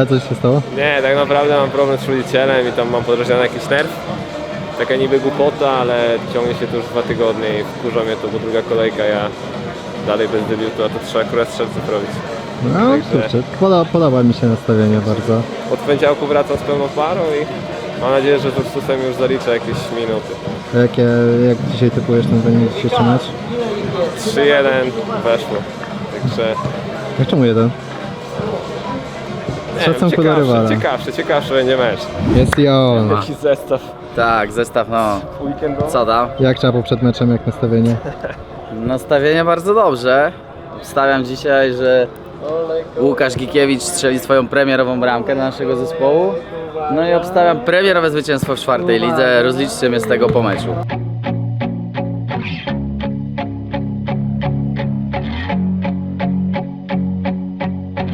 A coś się stało? Nie, tak naprawdę mam problem z czulicielem i tam mam podrażniony jakiś nerw. Taka niby głupota, ale ciągnie się to już dwa tygodnie i wkurza mnie to, bo druga kolejka, ja dalej bez debiutu, a to trzeba akurat strzelców robić. No Także- kurczę, podoba, podoba mi się nastawienie bardzo. Od poniedziałku wracam z pełną parą i mam nadzieję, że z Ursusem już zaliczę jakieś minuty. A Jakie, jak dzisiaj typujesz ten wynik dzisiejszy mecz? 3-1 weszło. Także Jak czemu jeden? Nie Szacunku wiem, do rywala. ciekawszy, ciekawszy, ciekawszy będzie mecz. Jest i on. Jaki zestaw Tak, zestaw no. weekendowy. Co tam? Jak czapu przed meczem, jak nastawienie? Nastawienie bardzo dobrze. Stawiam dzisiaj, że Łukasz Gikiewicz strzeli swoją premierową bramkę dla naszego zespołu. No i obstawiam premierowe zwycięstwo w czwartej lidze. Rozliczcie mnie z tego po meczu.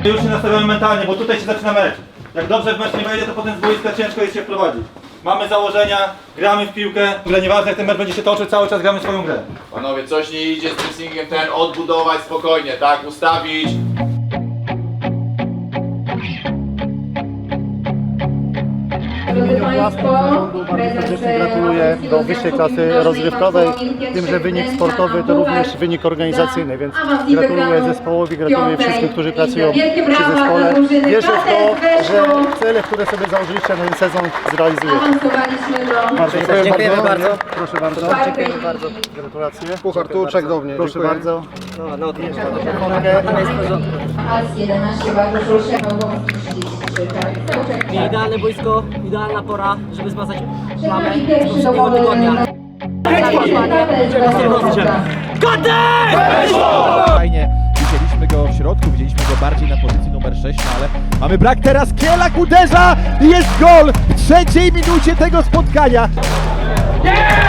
Już się nastawiamy mentalnie, bo tutaj się zaczyna mecz. Jak dobrze w mecz nie wejdzie, to potem z boiska ciężko jest się wprowadzić. Mamy założenia, gramy w piłkę. W ogóle nieważne jak ten mecz będzie się toczył, cały czas gramy swoją grę. Panowie, coś nie idzie z dressingiem ten, odbudować spokojnie, tak? Ustawić. Drodzy Państwo, serdecznie gratuluję do wyższej klasy rozrywkowej. Wiem, że wynik sportowy to również wynik organizacyjny, więc gratuluję zespołowi, gratuluję wszystkim, którzy pracują przy zespole. Wierzę w to, że cele, które sobie założyliście na ten sezon zrealizujecie. Bardzo Dziękujemy bardzo. Proszę bardzo. czwartej Gratulacje. Puchar tu, czek do mnie. Proszę Dziękuję. bardzo. As 11 Bartosz Olszewski, Małgowski 33. Całuczek Idealne boisko, idealna pora, żeby zmazać plamę z poprzedniego tygodnia. Fajnie, widzieliśmy go w środku, widzieliśmy go bardziej na pozycji numer 6, no ale mamy brak teraz, Kielak uderza i jest gol w trzeciej minucie tego spotkania. Chodźcie!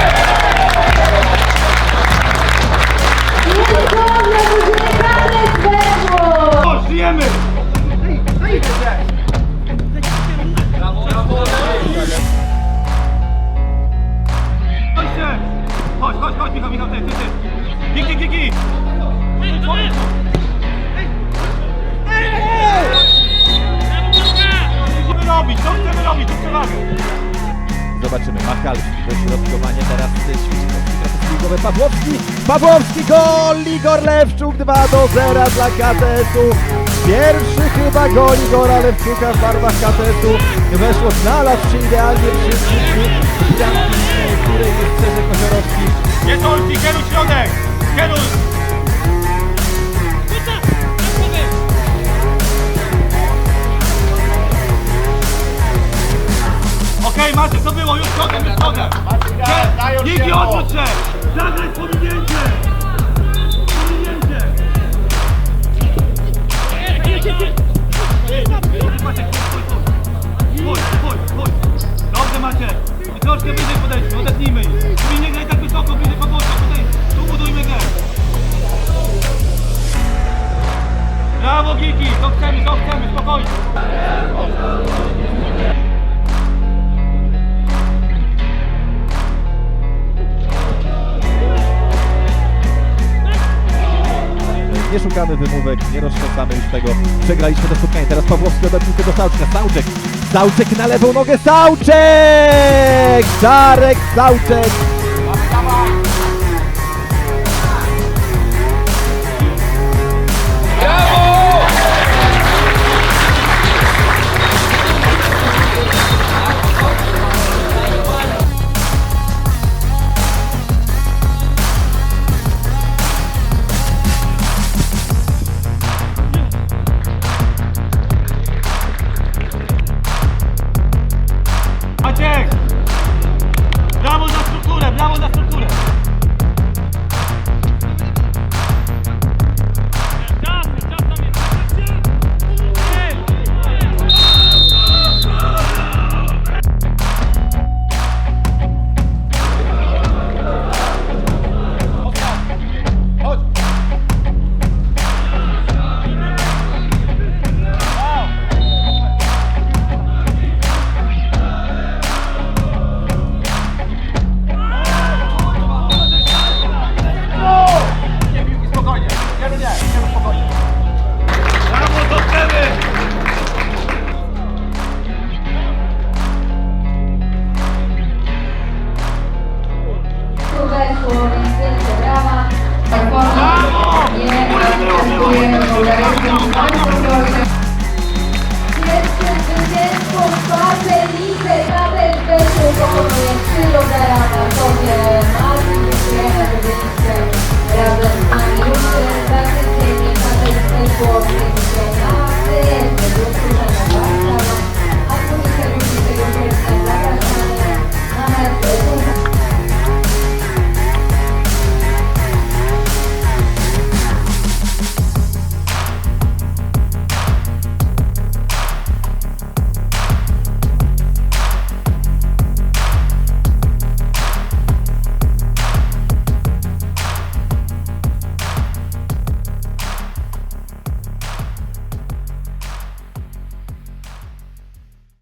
Zobaczymy, Machalski, dośrodkowanie teraz ćwiczy trochę spiłkowe Pawłowski, Pawłowski gol, Igor Lewczuk 2 do 0 dla KTS-u. Pierwszy chyba gol Igora Lewczuka w barwach KTS-u. Weszło, znalazł się idealnie przy szybku bramki, której jest Cezar Koziorowski. Jest Olfi, kieruj środek! Kieruj! Nie szukamy wymówek, nie roztrząsamy już tego. Przegraliśmy to spotkanie. Teraz Pawłowski oda piłkę do Sauczka. Sauczek. Sauczek na lewą nogę. Sauczek! Czarek Sauczek.